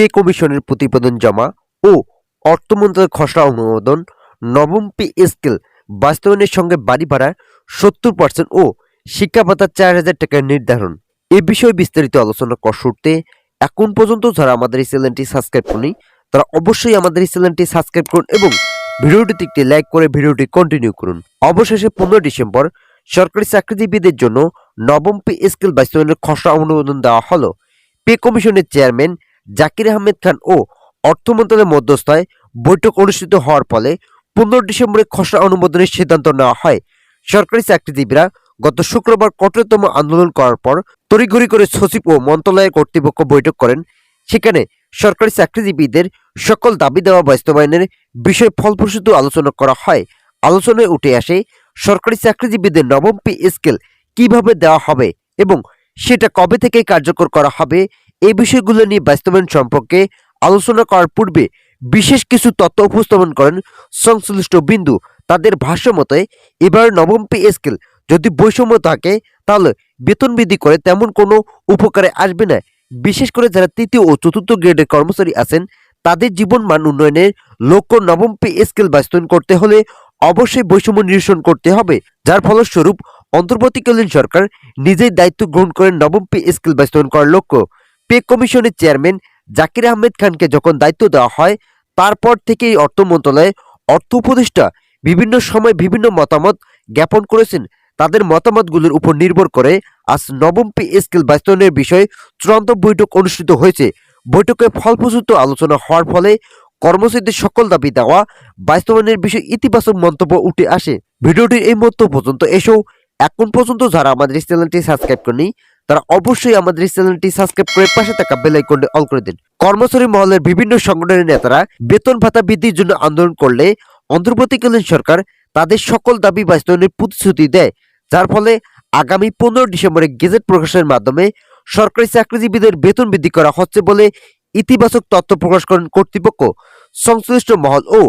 Pay কমিশনের প্রতিবেদন জমা ও অর্থ মন্ত্রণালয়ের খসড়া অনুমোদন, নবম পে স্কেল বাস্তবায়নের সঙ্গে বাড়ি ভাড়া সত্তর পার্সেন্ট ও শিক্ষা ভাতা চার হাজার টাকার নির্ধারণ। এ বিষয়ে বিস্তারিত আলোচনা করতে এখন পর্যন্ত যারা আমাদের এই চ্যানেলটি সাবস্ক্রাইব করেনি, তারা অবশ্যই আমাদের এই চ্যানেলটি সাবস্ক্রাইব করুন এবং ভিডিওটিতে একটি লাইক করে ভিডিওটি কন্টিনিউ করুন। অবশেষে পনেরো ডিসেম্বর সরকারি চাকরিজীবীদের জন্য নবম পে স্কেল বাস্তবায়নের খসড়া অনুমোদন দেওয়া হলো। পে কমিশনের চেয়ারম্যান জাকির আহমেদ খান ও অর্থ মন্ত্রণালয়ের মধ্যস্থায় বৈঠক অনুষ্ঠিত হওয়ার ফলে পনেরো ডিসেম্বরে খসড়া অনুমোদনের সিদ্ধান্ত নেওয়া হয়। সরকারি চাকরিজীবীরা গত শুক্রবার কঠোরতম আন্দোলন করার পর তড়িঘড়ি করে সচিব ও মন্ত্রণালয়ের কর্তৃপক্ষ বৈঠক করেন। সেখানে সরকারি চাকরিজীবীদের সকল দাবি দেওয়া বাস্তবায়নের বিষয়ে ফলপ্রসূ আলোচনা করা হয়। আলোচনায় উঠে আসে সরকারি চাকরিজীবীদের নবম পে স্কেল কীভাবে দেওয়া হবে এবং সেটা কবে থেকে কার্যকর করা হবে এই বিষয়গুলো নিয়ে বাস্তবায়ন সম্পর্কে আলোচনা করার পূর্বে বিশেষ কিছু তথ্য উপস্থাপন করেন সংশ্লিষ্ট বিন্দু। তাদের ভাষ্য মতে, এবার নবম পে স্কেল যদি বৈষম্য থাকে, তাহলে বেতন বৃদ্ধি করে তেমন কোনো উপকারে আসবে না। বিশেষ করে যারা তৃতীয় ও চতুর্থ গ্রেডের কর্মচারী আছেন, তাদের জীবন মান উন্নয়নের লক্ষ্য নবম পে স্কেল বাস্তবায়ন করতে হলে অবশ্যই বৈষম্য নিরসন করতে হবে। যার ফলস্বরূপ অন্তর্বর্তীকালীন সরকার নিজেই দায়িত্ব গ্রহণ করেন নবম পে স্কেল বাস্তবায়ন করার লক্ষ্য পে কমিশনের চেয়ারম্যান জাকির আহমেদ খানকে যখন দায়িত্ব দেওয়া হয়, তারপর থেকেই অর্থ মন্ত্রণালয়ে অর্থ উপদেষ্টা বিভিন্ন সময় বিভিন্ন মতামত জ্ঞাপন করেছেন। তাদের মতামতগুলোর উপর নির্ভর করে আজ নবম পে স্কেল বাস্তবায়নের বিষয়ে চূড়ান্ত বৈঠক অনুষ্ঠিত হয়েছে। বৈঠকে ফলপ্রসূত আলোচনা হওয়ার ফলে কর্মচারীদের সকল দাবি দেওয়া, বাস্তবায়নের বিষয়ে ইতিবাচক মন্তব্য উঠে আসে। ভিডিওটির এই মুহূর্ত পর্যন্ত এসেও এখন পর্যন্ত যারা আমাদের চ্যানেলটি সাবস্ক্রাইব করেনি তারা অবশ্যই আমাদের এই চ্যানেলটি সাবস্ক্রাইব করে পাশে থাকা বেল আইকনটি অল করে দিন। কর্মচারী মহলের বিভিন্ন সংগঠনের নেতারা বেতন ভাতা বৃদ্ধির জন্য আন্দোলন করলে অন্তর্বর্তীকালীন সরকার তাদের সকল দাবি বাস্তবায়নের প্রতিশ্রুতি দেয়। যার ফলে আগামী পনেরো ডিসেম্বরে গেজেট প্রকাশের মাধ্যমে সরকারি চাকরিজীবীদের বেতন বৃদ্ধি করা হচ্ছে বলে ইতিবাচক তথ্য প্রকাশ করেন কর্তৃপক্ষ। সংশ্লিষ্ট মহল ও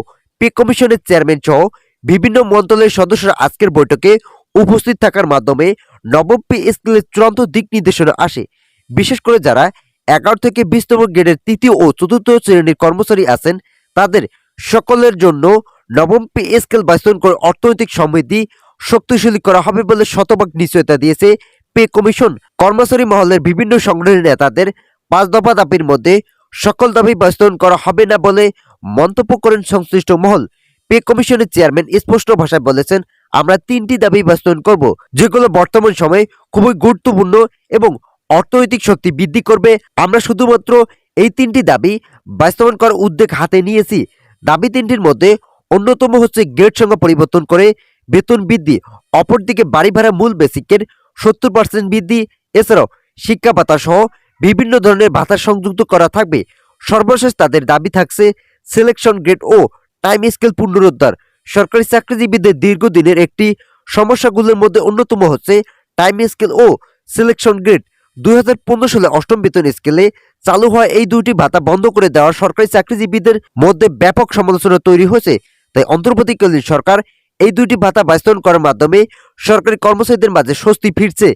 পে কমিশনের চেয়ারম্যান সহ বিভিন্ন মন্ত্রণালয়ের সদস্যরা আজকের বৈঠকে উপস্থিত থাকার মাধ্যমে নবম স্কেলের চূড়ান্ত দিক নির্দেশনা আসে। বিশেষ করে যারা এগারো থেকে বিশতম গ্রেডের তৃতীয় ও চতুর্থ শ্রেণির কর্মচারী আছেন, তাদের সকলের জন্য নবম পে স্কেল বাস্তবায়ন করে অর্থনৈতিক সমৃদ্ধি শক্তিশালী করা হবে বলে শতভাগ নিশ্চয়তা দিয়েছে পে কমিশন। কর্মচারী মহলের বিভিন্ন সংগঠনের নেতাদের পাঁচ দফা দাবির মধ্যে সকল দাবি বাস্তবায়ন করা হবে না বলে মন্তব্য করেন সংশ্লিষ্ট মহল। পে কমিশনের চেয়ারম্যান স্পষ্ট ভাষায় বলেছেন আমরা তিনটি দাবি বাস্তবায়ন করব, যেগুলো বর্তমান সময়ে খুবই গুরুত্বপূর্ণ এবং অর্থনৈতিক শক্তি বৃদ্ধি করবে। আমরা শুধুমাত্র এই তিনটি দাবি বাস্তবায়ন করার উদ্যোগ হাতে নিয়েছি। দাবি তিনটির মধ্যে অন্যতম হচ্ছে গ্রেড সংখ্যা পরিবর্তন করে বেতন বৃদ্ধি, অপরদিকে বাড়ি ভাড়া মূল বেসিকের সত্তর পার্সেন্ট বৃদ্ধি, এছাড়াও শিক্ষা ভাতা সহ বিভিন্ন ধরনের ভাতা সংযুক্ত করা থাকবে। সর্বশেষ তাদের দাবি থাকছে সিলেকশন গ্রেড ও টাইম স্কেল পুনরুদ্ধার। সরকারি চাকরিজীবীদের দীর্ঘদিনের একটি সমস্যাগুলোর মধ্যে অন্যতম হচ্ছে টাইম স্কেল ও সিলেকশন গ্রেড দু হাজার পনেরো সালে অষ্টম বেতন স্কেলে চালু হওয়া এই দুইটি ভাতা বন্ধ করে দেওয়া সরকারি চাকরিজীবীদের মধ্যে ব্যাপক সমালোচনা তৈরি হয়েছে। তাই অন্তর্বর্তীকালীন সরকার এই দুইটি ভাতা বাস্তবায়ন করার মাধ্যমে সরকারি কর্মচারীদের মাঝে স্বস্তি ফিরছে।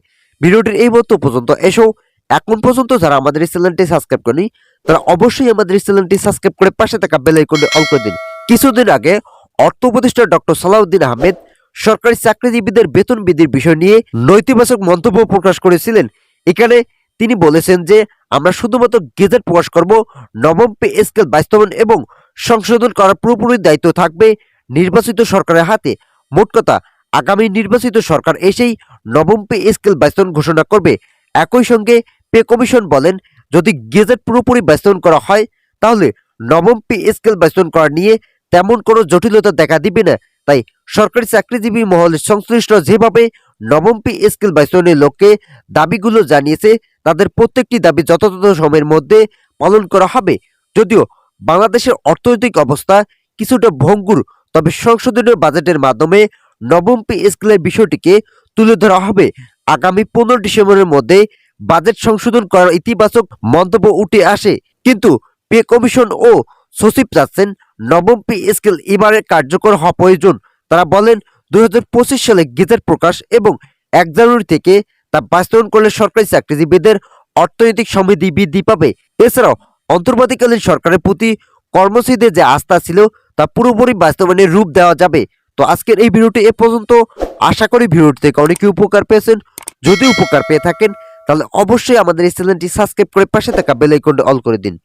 ভিডিওটির এই মতো পর্যন্ত এসেও এখন পর্যন্ত যারা আমাদের এই চ্যানেলটি সাবস্ক্রাইব করেনি, তারা অবশ্যই আমাদের এই চ্যানেলটি সাবস্ক্রাইব করে পাশে থাকা বেল অল করে দিন। কিছুদিন আগে অর্থ উপদেষ্টা ডক্টর সালাউদ্দিন আহমেদ সরকারি চাকরিজীবীদের বেতন বৃদ্ধির বিষয় নিয়ে নৈতিবাচক মন্তব্য প্রকাশ করেছিলেন। এখানে তিনি বলেছেন যে, আমরা শুধুমাত্র গেজেট প্রকাশ করব, নবম পে স্কেল বাস্তবায়ন এবং সংশোধন করার পুরোপুরি দায়িত্ব থাকবে নির্বাচিত সরকারের হাতে। মোট কথা, আগামী নির্বাচিত সরকার এসেই নবম পে স্কেল বাস্তবায়ন ঘোষণা করবে। একই সঙ্গে পে কমিশন বলেন, যদি গেজেট পুরোপুরি বাস্তবায়ন করা হয়, তাহলে নবম পে স্কেল বাস্তবায়ন করা নিয়ে তেমন কোনো জটিলতা দেখা দিবে না। তাই সরকারি চাকরিজীবী মহলের সংশ্লিষ্ট যেভাবে নবম পে স্কেল লক্ষ্যে দাবিগুলো জানিয়েছে, তাদের প্রত্যেকটি দাবি যথাযথ সময়ের মধ্যে পালন করা হবে। যদিও বাংলাদেশের অর্থনৈতিক অবস্থা কিছুটা ভঙ্গুর, তবে সংশোধনীয় বাজেটের মাধ্যমে নবম পে স্কেলের বিষয়টিকে তুলে ধরা হবে। আগামী পনেরো ডিসেম্বরের মধ্যে বাজেট সংশোধন করার ইতিবাচক মন্তব্য উঠে আসে। কিন্তু পে কমিশন ও সচিব চাচ্ছেন নবম পি স্কেল এবারে কার্যকর হওয়া প্রয়োজন। তারা বলেন, দুই হাজার পঁচিশ সালে গেজেট প্রকাশ এবং এক জানুয়ারি থেকে তা বাস্তবায়ন করলে সরকারি চাকরিজীবীদের অর্থনৈতিক সমৃদ্ধি বৃদ্ধি পাবে। এছাড়াও, অন্তর্বর্তীকালীন সরকারের প্রতি কর্মসূচিতে যে আস্থা ছিল, তা পুরোপুরি বাস্তবায়নের রূপ দেওয়া যাবে। তো আজকের এই ভিডিওটি এ পর্যন্ত। আশা করি ভিডিওটি থেকে অনেকেই উপকার পেয়েছেন। যদি উপকার পেয়ে থাকেন, তাহলে অবশ্যই আমাদের এই চ্যানেলটি সাবস্ক্রাইব করে পাশে থাকা বেল আইকনটি অল করে দিন।